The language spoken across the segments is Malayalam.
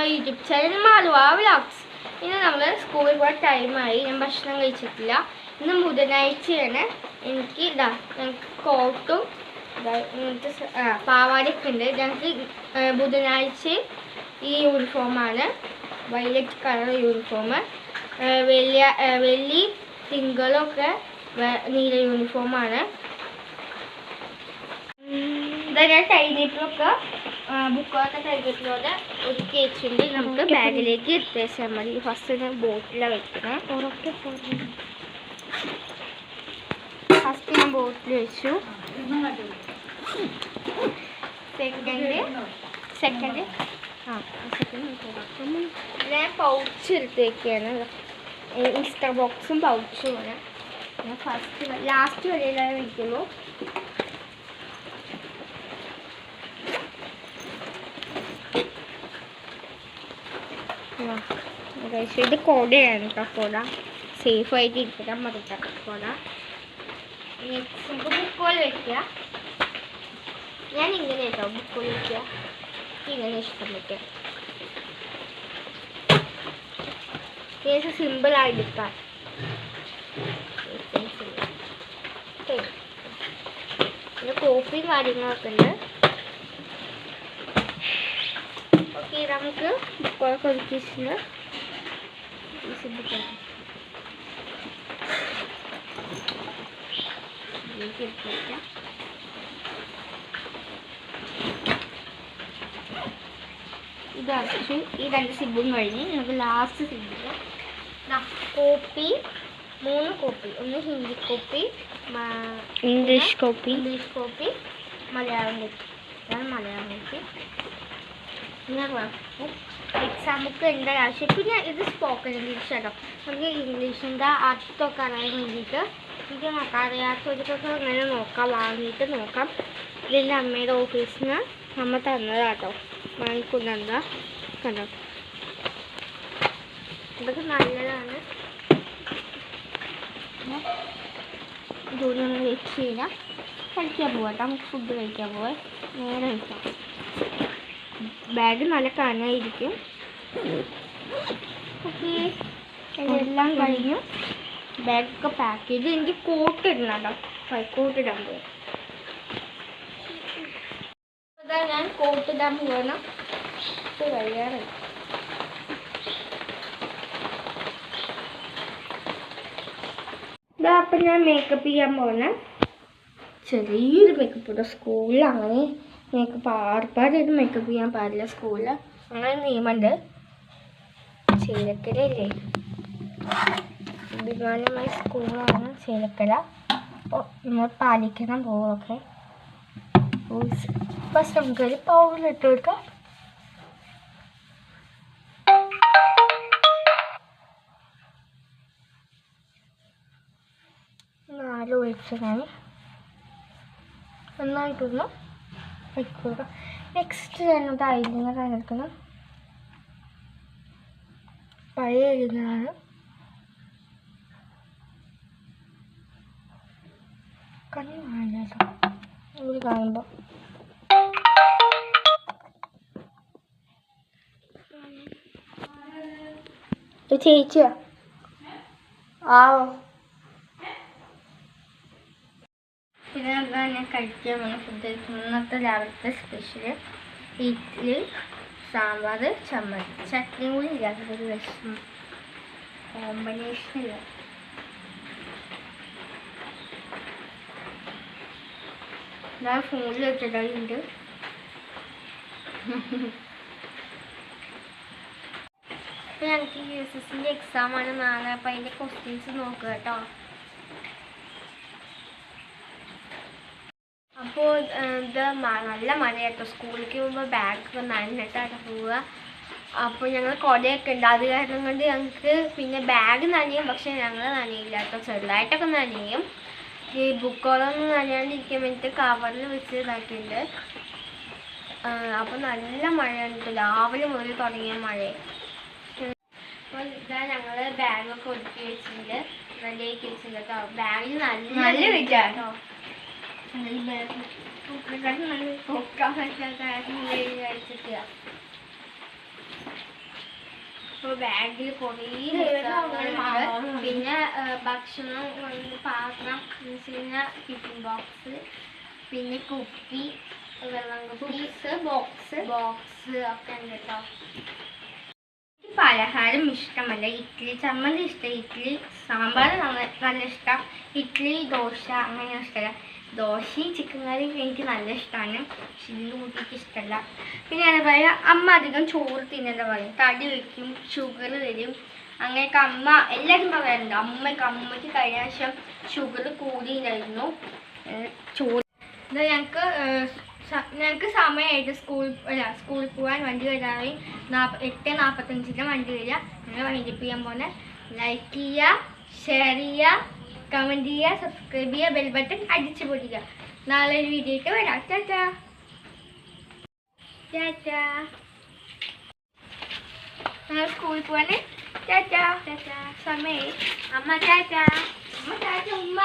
നമ്മുടെ യൂട്യൂബ് ചാനൽ മാലുവ വ്ളോഗ്സ്. ഇന്ന് നമ്മൾ സ്കൂളിൽ പോയ ടൈമായി ഞാൻ ഭക്ഷണം കഴിച്ചിട്ടില്ല. ഇന്ന് ബുധനാഴ്ചയാണ്. എനിക്ക് ഇതാ ഞങ്ങൾക്ക് കോട്ടും ഇങ്ങനത്തെ പാവാടൊക്കെ ഉണ്ട്. ഞങ്ങൾക്ക് ബുധനാഴ്ച ഈ യൂണിഫോമാണ് വൈലറ്റ് കളർ യൂണിഫോം വെള്ളിയ വെള്ളി തിങ്കളൊക്കെ നീല യൂണിഫോമാണ് ഇതാ ഞാൻ ടൈലേറ്റിലൊക്കെ ബുക്കൊക്കെ ടൈലേറ്റിലൂടെ ഒതുക്കി വെച്ചിട്ടുണ്ട് നമുക്ക് ബാഗിലേക്ക് എടുത്ത് വെച്ചാൽ മതി ഫസ്റ്റ് ഞാൻ ബോട്ടിലാണ് വെക്കുന്നത് ഫസ്റ്റ് ഞാൻ ബോട്ടിൽ വെച്ചു. സെക്കൻഡ് സെക്കൻഡ് ആ സെക്കൻഡ് ഞാൻ പൗച്ച് എടുത്ത് വെക്കുകയാണ്. ഇൻസ്റ്റർ ബോക്സും പൗച്ചുമാണ് ഞാൻ ഫസ്റ്റ് ലാസ്റ്റ് വരെയിലാണ് വയ്ക്കുള്ളൂ ഗൈസ് ഇത് കോടയാണ് കേട്ടോ കൊട. സേഫ് ആയിട്ട് ഇരിക്കാൻ പറ്റില്ല കൊട. ബുക്കുകൾ വെക്കുക. ഞാൻ ഇങ്ങനെ കേട്ടോ ബുക്കുകൾ വയ്ക്കുക ഇങ്ങനെ ഇഷ്ടം വയ്ക്കുക ആയെടുക്കാൻ പിന്നെ കോപ്പിയും കാര്യങ്ങളൊക്കെ ഉണ്ട്. ഓക്കെ നമുക്ക് ബുക്കൊക്കെ ഒതുക്കി വെച്ചിട്ടുണ്ട് ഈ ബുക്ക് ഇതിലേക്ക് എടുത്ത് വയ്ക്കാം ഇത് അടച്ചു ഈ രണ്ട് സിബും കഴിഞ്ഞ് നമുക്ക് ലാസ്റ്റ് സിബിൽ കോപ്പി മൂന്ന് കോപ്പി ഒന്ന് Hindi copy English copy English copy Malayalam copy ഇതാണ് മലയാളം കോപ്പി പിന്നെ എക്സാം ബുക്ക് എന്റെ ആവശ്യം പിന്നെ ഇത് സ്പോക്കൺ ഇംഗ്ലീഷ് കേട്ടോ നമുക്ക് ഇംഗ്ലീഷിന്റെ അർത്ഥമൊക്കെ അറിയാൻ വേണ്ടിയിട്ട് എനിക്ക് നോക്കാറിയാത്ത ഒരു ദിവസം അങ്ങനെ നോക്കാം. വാങ്ങിയിട്ട് നോക്കാം. ഇതിന്റെ അമ്മയുടെ ഓഫീസിൽ നിന്ന് അമ്മ തന്നതാട്ടോ. വാങ്ങിക്കൊണ്ടുവന്നതാ. കണ്ടോ? ഇതൊക്കെ നല്ലതാണ്. ഇതൊന്നും വെച്ച് കഴിഞ്ഞാൽ കഴിക്കാൻ പോവാം നമുക്ക് ഫുഡ് കഴിക്കാൻ പോവാം. നേരെ കഴിക്കാം ബാഗ് നല്ല കനായിരിക്കും എല്ലാം കഴിഞ്ഞു. ബാഗൊക്കെ പാക്ക് ചെയ്ത്. എനിക്ക് കോട്ട് ഇടണം കേട്ടോ. കോട്ട് ഇടാൻ പോകും അതാ ഞാൻ കോട്ട് ഇടാൻ പോകണം ഇതാ അപ്പം ഞാൻ മേക്കപ്പ് ചെയ്യാൻ പോകുന്നത് ചെറിയൊരു മേക്കപ്പ് സ്കൂളിൽ അങ്ങനെ മേക്കപ്പ് ആർപ്പാടായിട്ട് മേക്കപ്പ് ചെയ്യാൻ പാടില്ല സ്കൂളിൽ അങ്ങനെ നിയമമുണ്ട് ചേലക്കരയല്ലേ? അഭിമാനമായ സ്കൂളാണ് ചേലക്കര. അപ്പോൾ നമ്മൾ പാലിക്കണം പോവൊക്കെ. ഫസ്റ്റ് നമുക്കൊരു ഇട്ട് കൊടുക്കാം. നാല് ഒഴിച്ചതാണ് നന്നായിട്ടൊന്ന് വെക്കുക. നെക്സ്റ്റ് ഞാനത് ഐലിനറാണ് എടുക്കുന്നത് പഴയ ഐലിനറാണ് കണ്ണു കാണില്ല ഇവിടെ കാണുമ്പോൾ ചേച്ചിയാ? ആ എന്താ ഞാൻ കഴിക്കാൻ വന്ന ഫുഡ് ഇന്നത്തെ രാവിലത്തെ സ്പെഷ്യൽ ഇഡ്ഡലി സാമ്പാർ ചമ്മന്തി. ചട്നി കൂടി ഇല്ലാത്തൊരു വിഷം കോമ്പിനേഷൻ ഇല്ല. ഞാൻ ഫോണിൽ വെച്ചിട്ടുണ്ട്. ഞങ്ങൾക്ക് യു എസ് എസിന്റെ എക്സാമാണ് നാളെ. അപ്പം അതിന്റെ ക്വസ്റ്റ്യൻസ് നോക്കുക കേട്ടോ. അപ്പോൾ ഇത് മ- നല്ല മഴയാട്ടോ സ്കൂളിലേക്ക് പോകുമ്പോൾ ബാഗൊക്കെ നനഞ്ഞിട്ടാണ് പോവുക. അപ്പോൾ ഞങ്ങൾ കുടയൊക്കെ ഉണ്ട്. അത് കാരണം കൊണ്ട് ഞങ്ങൾക്ക് പിന്നെ ബാഗ് നനയും. പക്ഷേ ഞങ്ങൾ നനയില്ല കേട്ടോ. ചെറുതായിട്ടൊക്കെ നനയും. ഈ ബുക്കുകളൊന്നും നനയാണ്ടിരിക്കാൻ വേണ്ടിയിട്ട് കവറിൽ വെച്ച് ഇതാക്കിയിട്ടുണ്ട്. അപ്പോൾ നല്ല മഴയാണ് കേട്ടോ. രാവിലെ മുതൽ തുടങ്ങിയ മഴ. അപ്പോൾ ഇതാ ഞങ്ങൾ ബാഗൊക്കെ ഒതുക്കി വെച്ചിട്ടുണ്ട്. റെഡിയാക്കി വെച്ചിട്ടുണ്ട് കേട്ടോ. ബാഗിൽ നല്ല നല്ല കേട്ടോ. പറ്റാത്ത അപ്പോൾ ബാഗിൽ കുറേ പിന്നെ ഭക്ഷണം പാത്രം എന്ന് വെച്ച് ടിഫിൻ ബോക്സ് പിന്നെ കുപ്പി വെള്ളം കുപ്പി ബോക്സ് ബോക്സ് ഒക്കെ ഉണ്ട് കേട്ടോ പലഹാരം ഇഷ്ടമല്ല ഇഡ്ഡലി ചമ്മന്തി ഇഷ്ടം ഇഡ്ഡലി സാമ്പാർ നല്ല നല്ല ഇഷ്ടം ഇഡ്ഡലി ദോശ അങ്ങനെ ഇഷ്ടമല്ല ദോശയും ചിക്കൻ കറിയും എനിക്ക് നല്ല ഇഷ്ടമാണ് പക്ഷെ ഇതിന്റെ കൂട്ടിക്ക് ഇഷ്ടമല്ല പിന്നെ അതേപോലെ അമ്മ അധികം ചോറ് തിന്നേണ്ട പറയും തടി വയ്ക്കും ഷുഗർ വരും അങ്ങനെയൊക്കെ അമ്മ എല്ലാവരും പറയാറുണ്ട് അമ്മയ്ക്ക് അമ്മയ്ക്ക് കഴിഞ്ഞ പ്രാവശ്യം ഷുഗർ കൂടിയില്ലായിരുന്നു ചോറ്. എന്താ ഞങ്ങൾക്ക് ഞങ്ങൾക്ക് സമയമായിട്ട് സ്കൂൾ അല്ല സ്കൂളിൽ പോകാൻ വണ്ടി വരാറായി നാപ്പ എട്ട് നാൽപ്പത്തഞ്ചിന്റെ വണ്ടി വരിക ഞങ്ങൾ വൈകിട്ട് ചെയ്യാൻ പോകുന്നത് ലൈക്ക് ചെയ്യുക ഷെയർ ചെയ്യുക കമന്റ് ചെയ്യുക സബ്സ്ക്രൈബ് ചെയ്യുക ബെൽ ബട്ടൺ അടിച്ചു പൊടിക്കുക നാളെ ഒരു വീഡിയോ ആയിട്ട് വരാം. ടാറ്റാ. ടാറ്റാ. സ്കൂളിൽ പോവാൻ ടാറ്റാ. ടാറ്റാ. സമയം. അമ്മ ടാറ്റാ. അമ്മ ടാറ്റ ഉമ്മ.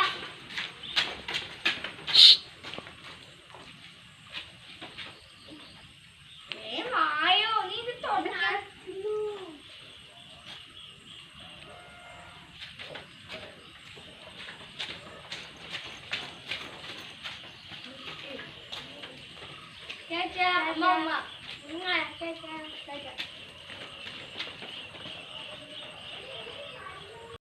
ടാറ്റാ അമ്മ അമ്മ ഉമ്മ, ടാറ്റാ ടാറ്റാ